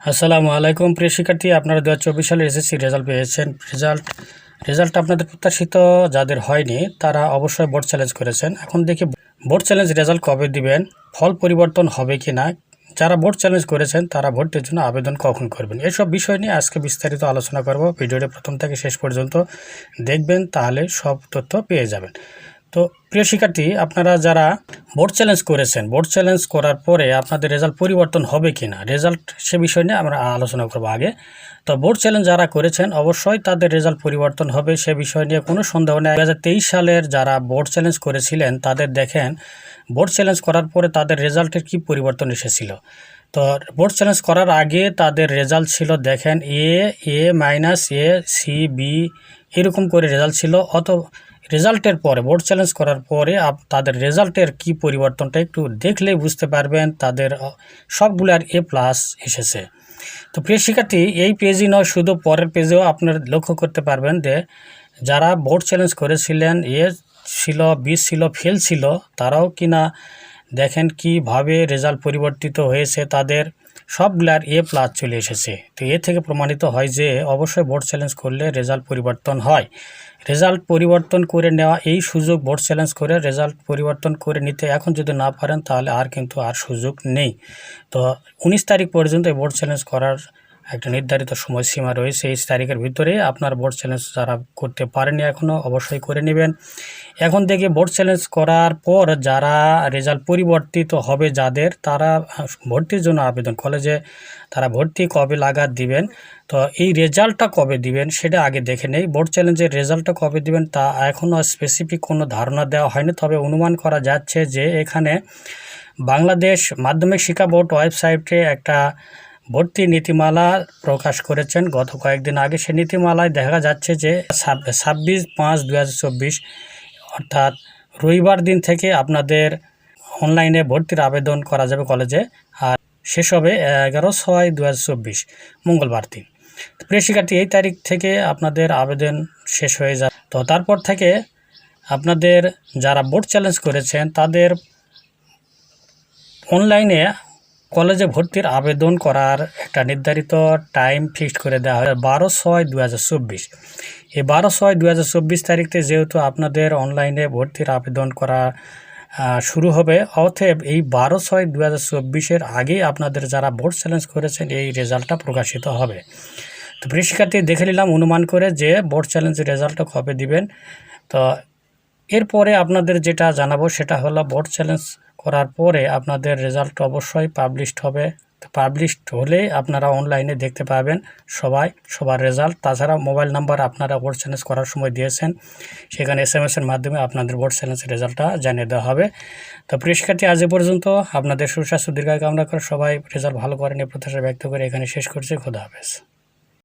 আসসালামু আলাইকুম। প্রিয় শিক্ষার্থী, আপনারা দু হাজার চব্বিশ সালের এসএসসি রেজাল্ট পেয়েছেন। রেজাল্ট রেজাল্ট আপনাদের প্রত্যাশিত যাদের হয়নি, তারা অবশ্যই বোর্ড চ্যালেঞ্জ করেছেন। এখন দেখি বোর্ড চ্যালেঞ্জ রেজাল্ট কবে দিবেন, ফল পরিবর্তন হবে কি না? যারা বোর্ড চ্যালেঞ্জ করেছেন, তারা ভর্তির জন্য আবেদন কখন করবেন? এসব বিষয় নিয়ে আজকে বিস্তারিত আলোচনা করব। ভিডিওটি প্রথম থেকে শেষ পর্যন্ত দেখবেন, তাহলে সব তথ্য পেয়ে যাবেন। তো প্রিয় শিক্ষার্থী, আপনারা যারা বোর্ড চ্যালেঞ্জ করেছেন বোর্ড চ্যালেঞ্জ করার পরে আপনাদের রেজাল্ট পরিবর্তন হবে কি না রেজাল্ট সে বিষয় নিয়ে আমরা আলোচনা করব আগে। তো বোর্ড চ্যালেঞ্জ যারা করেছেন, অবশ্যই তাদের রেজাল্ট পরিবর্তন হবে সে বিষয় নিয়ে কোনো সন্দেহ নেই। দু হাজার তেইশ সালের যারা বোর্ড চ্যালেঞ্জ করেছিলেন, তাদের দেখেন বোর্ড চ্যালেঞ্জ করার পরে তাদের রেজাল্টের কি পরিবর্তন এসেছিল। তো বোর্ড চ্যালেঞ্জ করার আগে তাদের রেজাল্ট ছিল দেখেন A A minus A C B এরকম করে রেজাল্ট ছিল। অত রেজাল্টের পরে বোর্ড চ্যালেঞ্জ করার পরে আপ- তাদের রেজাল্টের কি পরিবর্তনটা একটু দেখলেই বুঝতে পারবেন তাদের আহ, সবগুলো আর এ প্লাস এসেছে। তো প্রিয় শিক্ষার্থী এই পেজই নয় শুধু পরের পেজেও আপনার লক্ষ্য করতে পারবেন যে যারা বোর্ড চ্যালেঞ্জ করেছিলেন এ ছিল বি ছিল ফেল ছিল তারাও কিনা দেখেন কীভাবে রেজাল্ট পরিবর্তিত হয়েছে তাদের। সবগুলার এ প্লাস চলে এসেছে। তো এ থেকে প্রমাণিত হয় যে অবশ্যই বোর্ড চ্যালেঞ্জ করলে রেজাল্ট পরিবর্তন হয়। রেজাল্ট পরিবর্তন করে নেওয়া, এই সুযোগ বোর্ড চ্যালেঞ্জ করে রেজাল্ট পরিবর্তন করে নিতে এখন যদি না পারেন, তাহলে আর কিন্তু আর সুযোগ নেই। তো উনিশ তারিখ পর্যন্ত বোর্ড চ্যালেঞ্জ করার একটা নির্ধারিত সময়সীমা রয়েছে এই তারিখের ভিতরে। আপনার বোর্ড চ্যালেঞ্জ যারা করতে পারেনি এখনও অবশ্যই করে নেবেন। এখন থেকে বোর্ড চ্যালেঞ্জ করার পর যারা রেজাল্ট পরিবর্তিত হবে যাদের, তারা ভর্তির জন্য আবেদন কলেজে তারা ভর্তি কবে লাগাত দিবেন? তো এই রেজাল্টটা কবে দিবেন সেটা আগে দেখে নেই। বোর্ড চ্যালেঞ্জের রেজাল্টটা কবে দিবেন তা এখনও স্পেসিফিক কোনো ধারণা দেওয়া হয়নি। তবে অনুমান করা যাচ্ছে যে এখানে বাংলাদেশ মাধ্যমিক শিক্ষা বোর্ড ওয়েবসাইটে একটা ভর্তি নীতিমালা প্রকাশ করেছেন। গত কয়েকদিন আগে সে নীতিমালায় দেখা যাচ্ছে যে ছাব্বিশ পাঁচ দু অর্থাৎ রবিবার দিন থেকে আপনাদের অনলাইনে ভর্তির আবেদন করা যাবে কলেজে। আর শেষ হবে এগারো ছয় দু মঙ্গলবার দিন। শিক্ষার্থী এই তারিখ থেকে আপনাদের আবেদন শেষ হয়ে যায় তো তারপর থেকে আপনাদের যারা বোর্ড চ্যালেঞ্জ করেছেন, তাদের অনলাইনে কলেজে ভর্তির আবেদন করার একটা নির্ধারিত টাইম ফিক্সড করে দেওয়া হয় বারো ছয় দু এই বারো ছয় দু তারিখতে যেহেতু আপনাদের অনলাইনে ভর্তির আবেদন করা শুরু হবে, অতএব এই বারো ছয় দু হাজার চব্বিশের আগে আপনাদের যারা বোর্ড চ্যালেঞ্জ করেছেন, এই রেজাল্টটা প্রকাশিত হবে। তো শিক্ষার্থী দেখে নিলাম, অনুমান করে যে বোর্ড চ্যালেঞ্জের রেজাল্টটা কবে দিবেন। তো এরপরে আপনাদের যেটা জানাব, সেটা হলো বোর্ড চ্যালেঞ্জ করার পরে আপনাদের রেজাল্ট অবশ্যই পাবলিশড হবে। পাবলিশড হলে আপনারা অনলাইনে দেখতে পাবেন সবাই, সবার রেজাল্ট তাছাড়া মোবাইল নাম্বার আপনারা ভোট চ্যালেঞ্জ করার সময় দিয়েছেন। সেখানে এস এম এসের মাধ্যমে আপনাদের ভোট চ্যালেঞ্জের রেজাল্টটা জানিয়ে দেওয়া হবে। তো প্রিয় শিক্ষার্থী, আজ এ পর্যন্ত। আপনাদের সুস্বাস্থ্য, দীর্ঘায় কামনা করে সবাই রেজাল্ট ভালো করেন এই প্রত্যাশা ব্যক্ত করে এখানে শেষ করছি। খোদা হাফেজ।